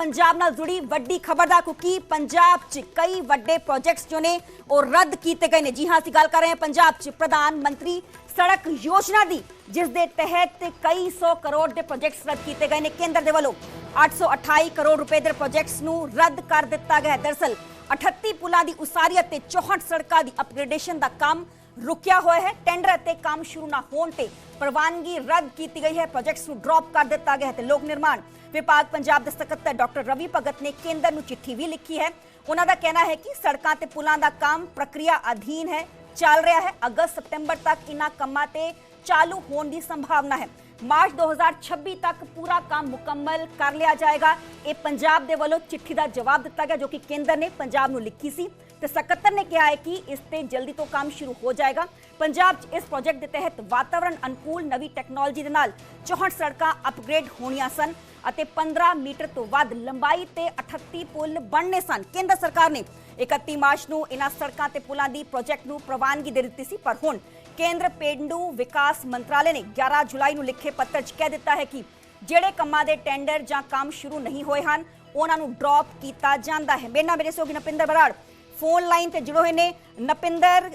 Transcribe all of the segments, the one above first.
ਪੰਜਾਬ ਨਾਲ ਜੁੜੀ ਵੱਡੀ ਖਬਰ ਦਾ ਕਿਉਂਕਿ ਪੰਜਾਬ 'ਚ ਕਈ ਵੱਡੇ ਪ੍ਰੋਜੈਕਟਸ ਜੋ ਨੇ ਉਹ ਰੱਦ ਕੀਤੇ ਗਏ ਨੇ। ਜੀ ਹਾਂ, ਅਸੀਂ ਗੱਲ ਕਰ ਰਹੇ ਹਾਂ ਪੰਜਾਬ 'ਚ ਪ੍ਰਧਾਨ ਮੰਤਰੀ ਸੜਕ ਯੋਜਨਾ ਦੀ, ਜਿਸ ਦੇ ਤਹਿਤ ਕਈ ਸੌ ਕਰੋੜ ਦੇ ਪ੍ਰੋਜੈਕਟਸ ਰੱਦ ਕੀਤੇ ਗਏ ਨੇ। ਕੇਂਦਰ ਦੇ ਵੱਲੋਂ 828 ਕਰੋੜ ਰੁਪਏ ਦੇ ਪ੍ਰੋਜੈਕਟਸ ਨੂੰ ਰੱਦ ਕਰ ਦਿੱਤਾ ਗਿਆ ਹੈ। ਦਰਸਲ 38 ਪੁਲਾਂ ਦੀ ਉਸਾਰੀ ਅਤੇ 64 ਸੜਕਾਂ ਦੀ ਅਪਗ੍ਰੇਡੇਸ਼ਨ ਦਾ ਕੰਮ ਰੁਕਿਆ ਹੋਇਆ ਹੈ। ਟੈਂਡਰ ਅਤੇ ਕੰਮ ਸ਼ੁਰੂ ਨਾ ਹੋਣ ਤੇ ਪ੍ਰਵਾਨਗੀ ਰੱਦ ਕੀਤੀ ਗਈ ਹੈ। ਪ੍ਰੋਜੈਕਟਸ ਨੂੰ ਡ੍ਰੌਪ ਕਰ ਦਿੱਤਾ ਗਿਆ ਹੈ ਤੇ ਲੋਕ ਨਿਰਮਾਣ ਵਿਭਾਗ ਪੰਜਾਬ ਦੇ ਸਕੱਤਰ ਡਾਕਟਰ ਰਵੀ ਭਗਤ ਨੇ ਕੇਂਦਰ ਨੂੰ ਚਿੱਠੀ ਵੀ ਲਿਖੀ ਹੈ। ਉਹਨਾਂ ਦਾ ਕਹਿਣਾ ਹੈ ਕਿ ਸੜਕਾਂ ਤੇ ਪੁਲਾਂ ਦਾ ਕੰਮ ਪ੍ਰਕਿਰਿਆ ਅਧੀਨ ਹੈ, ਚੱਲ ਰਿਹਾ ਹੈ। ਅਗਸਤ ਸਤੰਬਰ ਤੱਕ ਇਨ੍ਹਾਂ ਕੰਮਾਂ ਤੇ ਚਾਲੂ ਹੋਣ ਦੀ ਸੰਭਾਵਨਾ ਹੈ। ਮਾਰਚ 2026 ਤੱਕ ਪੂਰਾ ਕੰਮ ਮੁਕੰਮਲ ਕਰ ਲਿਆ ਜਾਏਗਾ। ਇਹ ਪੰਜਾਬ ਦੇ ਵੱਲੋਂ ਚਿੱਠੀ ਦਾ ਜਵਾਬ ਦਿੱਤਾ ਗਿਆ ਜੋ ਕਿ ਕੇਂਦਰ ਨੇ ਪੰਜਾਬ ਨੂੰ ਲਿਖੀ ਸੀ ਤੇ ਸਕੱਤਰ ਨੇ ਕਿਹਾ ਹੈ ਕਿ ਇਸ ਤੇ ਜਲਦੀ ਤੋਂ ਕੰਮ ਸ਼ੁਰੂ ਹੋ ਜਾਏਗਾ। ਪੰਜਾਬ 'ਚ ਇਸ ਪ੍ਰੋਜੈਕਟ ਦੇ ਤਹਿਤ ਵਾਤਾਵਰਣ ਅਨੁਕੂਲ ਨਵੀਂ ਟੈਕਨੋਲੋਜੀ ਦੇ ਨਾਲ 64 ਸੜਕਾਂ ਅਪਗ੍ਰੇਡ ਹੋਣੀਆਂ ਸਨ ਅਤੇ 15 ਮੀਟਰ ਤੋਂ ਵੱਧ ਲੰਬਾਈ ਤੇ 38 ਪੁਲ ਬਣਨੇ ਸਨ। ਕੇਂਦਰ ਸਰਕਾਰ ਨੇ 31 ਮਾਰਚ ਨੂੰ ਇਹਨਾਂ ਸੜਕਾਂ ਤੇ ਪੁਲਾਂ ਦੀ ਪ੍ਰੋਜੈਕਟ ਨੂੰ ਪ੍ਰਵਾਨਗੀ ਦੇ ਦਿੱਤੀ ਸੀ, ਪਰ ਹੁਣ ਕੇਂਦਰ ਪੇਂਡੂ ਵਿਕਾਸ ਮੰਤਰਾਲੇ ਨੇ 11 ਜੁਲਾਈ ਨੂੰ ਲਿਖੇ ਪੱਤਰ 'ਚ ਕਹਿ ਦਿੱਤਾ ਹੈ ਕਿ ਜਿਹੜੇ ਕੰਮਾਂ ਦੇ ਟੈਂਡਰ ਜਾਂ ਕੰਮ ਸ਼ੁਰੂ ਨਹੀਂ ਹੋਏ ਹਨ, ਉਹਨਾਂ ਨੂੰ ਡ੍ਰੌਪ ਕੀਤਾ ਜਾਂਦਾ ਹੈ। ਮੇਰੇ ਨਾਲ ਮੇਰੇ ਸੋਗੀ ਨਪਿੰਦਰ ਬਰਾੜ। ਫੋਨ ਲਾਈਨ ਤੇ ਜੁੜੇ ਹੋਏ ਨੇ। ਨਪਿੰਦਰ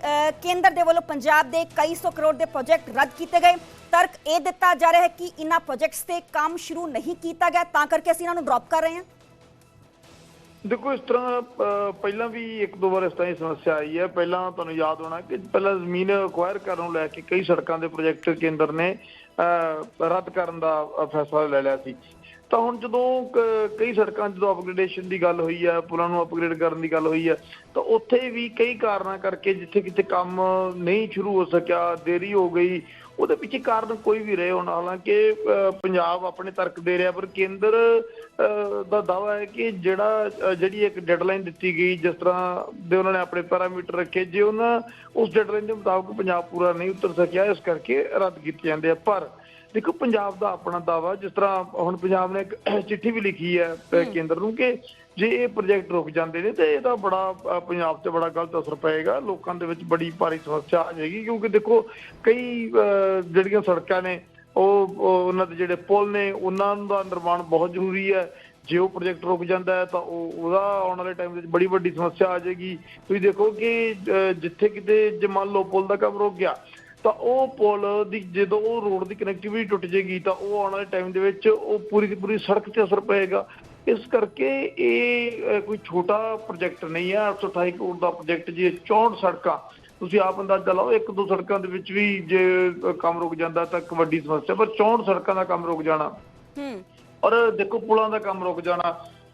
ਕੇਂਦਰ ਦੇ ਵੱਲੋਂ ਪੰਜਾਬ ਦੇ ਕਈ ਸੌ ਕਰੋੜ ਦੇ ਪ੍ਰੋਜੈਕਟ ਰੱਦ ਕੀਤੇ ਗਏ। ਤਰਕ ਇਹ ਦਿੱਤਾ ਜਾ ਰਿਹਾ ਹੈ ਕਿ ਇਹਨਾਂ ਪ੍ਰੋਜੈਕਟਸ ਤੇ ਕੰਮ ਸ਼ੁਰੂ ਨਹੀਂ ਕੀਤਾ ਗਿਆ, ਤਾਂ ਕਰਕੇ ਅਸੀਂ ਇਹਨਾਂ ਨੂੰ ਡ੍ਰੌਪ ਕਰ ਰਹੇ ਹਾਂ। ਦੇਖੋ, ਇਸ ਤਰ੍ਹਾਂ ਪਹਿਲਾਂ ਵੀ ਇੱਕ ਦੋ ਵਾਰ ਇਸ ਤਰ੍ਹਾਂ ਦੀ ਸਮੱਸਿਆ ਆਈ ਹੈ। ਪਹਿਲਾਂ ਤੁਹਾਨੂੰ ਯਾਦ ਹੋਣਾ ਕਿ ਪਹਿਲਾਂ ਜ਼ਮੀਨ ਅਕਵਾਇਰ ਕਰਨ ਨੂੰ ਲੈ ਕੇ ਕਈ ਸੜਕਾਂ ਦੇ ਪ੍ਰੋਜੈਕਟ ਕੇਂਦਰ ਨੇ ਰੱਦ ਕਰਨ ਦਾ ਫੈਸਲਾ ਲੈ ਲਿਆ ਸੀ। ਤਾਂ ਹੁਣ ਜਦੋਂ ਕਈ ਸੜਕਾਂ ਜਦੋਂ ਅਪਗ੍ਰੇਡੇਸ਼ਨ ਦੀ ਗੱਲ ਹੋਈ ਹੈ ਪੁਲਾਂ ਨੂੰ ਅਪਗ੍ਰੇਡ ਕਰਨ ਦੀ ਗੱਲ ਹੋਈ ਹੈ ਤਾਂ ਉੱਥੇ ਵੀ ਕਈ ਕਾਰਨਾਂ ਕਰਕੇ ਜਿੱਥੇ ਕਿਤੇ ਕੰਮ ਨਹੀਂ ਸ਼ੁਰੂ ਹੋ ਸਕਿਆ ਦੇਰੀ ਹੋ ਗਈ ਉਹਦੇ ਪਿੱਛੇ ਕਾਰਨ ਕੋਈ ਵੀ ਰਹੇ ਹੋਣ। ਹਾਲਾਂਕਿ ਪੰਜਾਬ ਆਪਣੇ ਤਰਕ ਦੇ ਰਿਹਾ ਪਰ ਕੇਂਦਰ ਅਹ, ਦਾ ਦਾਵਾ ਹੈ ਕਿ ਜਿਹੜਾ ਜਿਹੜੀ ਇੱਕ ਡੈਡਲਾਈਨ ਦਿੱਤੀ ਗਈ ਜਿਸ ਤਰ੍ਹਾਂ ਦੇ ਉਹਨਾਂ ਨੇ ਆਪਣੇ ਪੈਰਾਮੀਟਰ ਰੱਖੇ ਜੇ ਉਹਨਾਂ ਉਸ ਡੈਡਲਾਈਨ ਦੇ ਮੁਤਾਬਕ ਪੰਜਾਬ ਪੂਰਾ ਨਹੀਂ ਉਤਰ ਸਕਿਆ ਇਸ ਕਰਕੇ ਰੱਦ ਕੀਤੇ ਜਾਂਦੇ ਆ। ਪਰ ਦੇਖੋ ਪੰਜਾਬ ਦਾ ਆਪਣਾ ਦਾਵਾ ਜਿਸ ਤਰ੍ਹਾਂ ਹੁਣ ਪੰਜਾਬ ਨੇ ਇੱਕ ਚਿੱਠੀ ਵੀ ਲਿਖੀ ਹੈ ਕੇਂਦਰ ਨੂੰ ਕਿ ਜੇ ਇਹ ਪ੍ਰੋਜੈਕਟ ਰੁਕ ਜਾਂਦੇ ਨੇ ਤੇ ਇਹਦਾ ਬੜਾ ਪੰਜਾਬ ਤੇ ਬੜਾ ਗਲਤ ਅਸਰ ਪਏਗਾ। ਲੋਕਾਂ ਦੇ ਵਿੱਚ ਬੜੀ ਭਾਰੀ ਸਮੱਸਿਆ ਆ ਜਾਏਗੀ ਕਿਉਂਕਿ ਦੇਖੋ ਕਈ ਜਿਹੜੀਆਂ ਸੜਕਾਂ ਨੇ ਉਹ ਉਹ ਉਹਨਾਂ ਦੇ ਜਿਹੜੇ ਪੁਲ ਨੇ ਉਹਨਾਂ ਦਾ ਨਿਰਮਾਣ ਬਹੁਤ ਜ਼ਰੂਰੀ ਹੈ। ਜੇ ਉਹ ਪ੍ਰੋਜੈਕਟ ਰੁਕ ਜਾਂਦਾ ਹੈ ਤਾਂ ਉਹ ਉਹਦਾ ਆਉਣ ਵਾਲੇ ਟਾਈਮ ਵਿੱਚ ਬੜੀ ਵੱਡੀ ਸਮੱਸਿਆ ਆ ਜਾਏਗੀ। ਤੁਸੀਂ ਦੇਖੋ ਕਿ ਜਿੱਥੇ ਕਿਤੇ ਜੇ ਮੰਨ ਲਓ ਪੁਲ ਦਾ ਕੰਮ ਰੁਕ ਗਿਆ ਤਾਂ ਉਹ ਪੁਲ ਦੀ ਜਦੋਂ ਉਹ ਰੋਡ ਦੀ ਕਨੈਕਟੀਵਿਟੀ ਟੁੱਟ ਜਾਏਗੀ ਤਾਂ ਉਹ ਆਉਣ ਵਾਲੇ ਟਾਈਮ ਦੇ ਵਿੱਚ ਉਹ ਪੂਰੀ ਦੀ ਪੂਰੀ ਸੜਕ ਤੇ ਅਸਰ ਪਏਗਾ। ਇਸ ਕਰਕੇ ਇਹ ਕੋਈ ਛੋਟਾ ਪ੍ਰੋਜੈਕਟ ਨਹੀਂ ਹੈ 828 ਕਰੋੜ ਦਾ ਪ੍ਰੋਜੈਕਟ ਜੇ 64 ਸੜਕਾਂ ਤੁਸੀਂ ਆਪ ਅੰਦਾਜ਼ਾ ਲਾਓ ਇੱਕ ਦੋ ਸੜਕਾਂ ਦੇ ਵਿੱਚ ਵੀ ਜੇ ਕੰਮ ਰੁਕ ਜਾਂਦਾ ਤਾਂ ਇੱਕ ਵੱਡੀ ਸਮੱਸਿਆ ਪਰ 64 ਸੜਕਾਂ ਦਾ ਕੰਮ ਰੁਕ ਜਾਣਾ। ਹੂੰ। ਔਰ ਦੇਖੋ ਪੁਲਾਂ ਦਾ ਕੰਮ ਰੁਕ ਜਾਣਾ।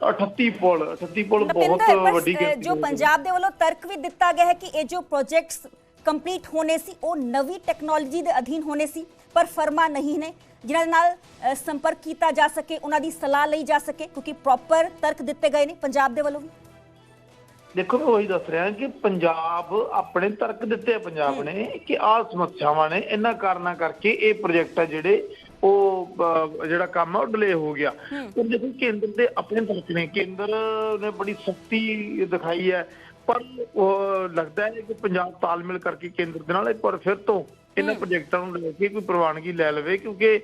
38 ਪੁਲ 38 ਪੁਲ ਬਹੁਤ ਵੱਡੀ ਗਿਣਤੀ ਜੋ। ਪੰਜਾਬ ਦੇ ਵੱਲੋਂ ਤਰਕ ਵੀ ਦਿੱਤਾ ਗਿਆ ਹੈ ਕਿ ਇਹ ਜੋ ਪ੍ਰੋਜੈਕਟਸ ਕੰਪਲੀਟ ਹੋਣੇ ਸੀ ਉਹ ਨਵੀਂ ਟੈਕਨੋਲੋਜੀ ਦੇ ਅਧੀਨ ਹੋਣੇ ਸੀ ਪਰ ਫਰਮਾ ਨਹੀਂ ਨੇ ਜਿਨ੍ਹਾਂ ਨਾਲ ਸੰਪਰਕ ਕੀਤਾ ਜਾ ਸਕੇ ਉਹਨਾਂ ਦੀ ਸਲਾਹ ਲਈ ਜਾ ਸਕੇ ਕਿਉਂਕਿ ਪ੍ਰੋਪਰ ਤਰਕ ਦਿੱਤੇ ਗਏ ਨੇ ਪੰਜਾਬ ਦੇ ਵੱਲੋਂ ਵੀ। ਦੇਖੋ ਮੈਂ ਉਹੀ ਦੱਸ ਰਿਹਾ ਕਿ ਪੰਜਾਬ ਆਪਣੇ ਤਰਕ ਦਿੱਤੇ ਪੰਜਾਬ ਨੇ ਕਿ ਆਹ ਸਮੱਸਿਆਵਾਂ ਨੇ ਇਹਨਾਂ ਕਾਰਨਾਂ ਕਰਕੇ ਇਹ ਪ੍ਰੋਜੈਕਟ ਆ ਜਿਹੜੇ ਉਹ ਜਿਹੜਾ ਕੰਮ ਆ ਉਹ ਡਿਲੇ ਹੋ ਗਿਆ। ਪਰ ਦੇਖੋ ਕੇਂਦਰ ਦੇ ਆਪਣੇ ਤਰਕ ਨੇ ਕੇਂਦਰ ਨੇ ਬੜੀ ਸਖਤੀ ਦਿਖਾਈ ਹੈ ਪਰ ਉਹ ਲੱਗਦਾ ਹੈ ਕਿ ਪੰਜਾਬ ਤਾਲਮੇਲ ਕਰਕੇ ਕੇਂਦਰ ਦੇ ਨਾਲ ਇੱਕ ਵਾਰ ਫਿਰ ਤੋਂ ਇਹਨਾਂ ਪ੍ਰੋਜੈਕਟਾਂ ਨੂੰ ਲੈ ਕੇ ਕੋਈ ਪ੍ਰਵਾਨਗੀ ਲੈ ਲਵੇ ਕਿਉਂਕਿ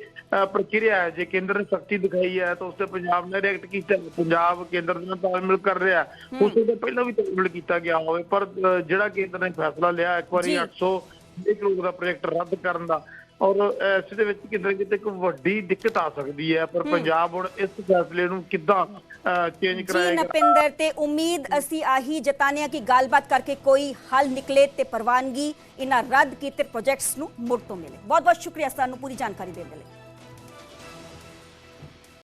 ਪ੍ਰਕਿਰਿਆ ਹੈ ਜੇ ਕੇਂਦਰ ਨੇ ਸਖਤੀ ਦਿਖਾਈ ਹੈ ਤਾਂ ਉਸ ਤੇ ਪੰਜਾਬ ਨੇ ਰਿਐਕਟ ਕੀਤਾ। ਪੰਜਾਬ ਕੇਂਦਰ ਦੇ ਨਾਲ ਤਾਲਮੇਲ ਕਰ ਰਿਹਾ ਉਸ ਤੋਂ ਪਹਿਲਾਂ ਵੀ ਤਾਲਮੇਲ ਕੀਤਾ ਗਿਆ ਹੋਵੇ ਪਰ ਜਿਹੜਾ ਕੇਂਦਰ ਨੇ ਫੈਸਲਾ ਲਿਆ ਇੱਕ ਵਾਰੀ ਜੀ। 800 ਕਰੋੜ ਦਾ ਪ੍ਰੋਜੈਕਟ ਰੱਦ ਕਰਨ ਦਾ ਔਰ ਇਸ ਦੇ ਵਿੱਚ ਕਿਤੇ ਕਿਤੇ ਇੱਕ ਵੱਡੀ ਦਿੱਕਤ ਆ ਸਕਦੀ ਹੈ ਪਰ ਪੰਜਾਬ ਹੁਣ ਇਸ ਫੈਸਲੇ ਨੂੰ ਕਿੱਦਾਂ ਚੇਂਜ ਜੀ ਕਰਾਏਗਾ? ਨਪਿੰਦਰ ਤੇ ਉਮੀਦ ਅਸੀਂ ਆਹੀ ਜਤਾਨੇ ਹਾਂ ਕਿ ਗੱਲਬਾਤ ਕਰਕੇ ਕੋਈ ਹੱਲ ਨਿਕਲੇ ਤੇ ਪ੍ਰਵਾਨਗੀ ਇਹਨਾਂ ਰੱਦ ਕੀਤੇ ਪ੍ਰੋਜੈਕਟਸ ਨੂੰ ਮੁੜ ਤੋਂ ਮਿਲੇ। ਬਹੁਤ ਬਹੁਤ ਸ਼ੁਕਰੀਆ ਸਾਨੂੰ ਪੂਰੀ ਜਾਣਕਾਰੀ ਦੇਣ ਦੇ ਲਈ।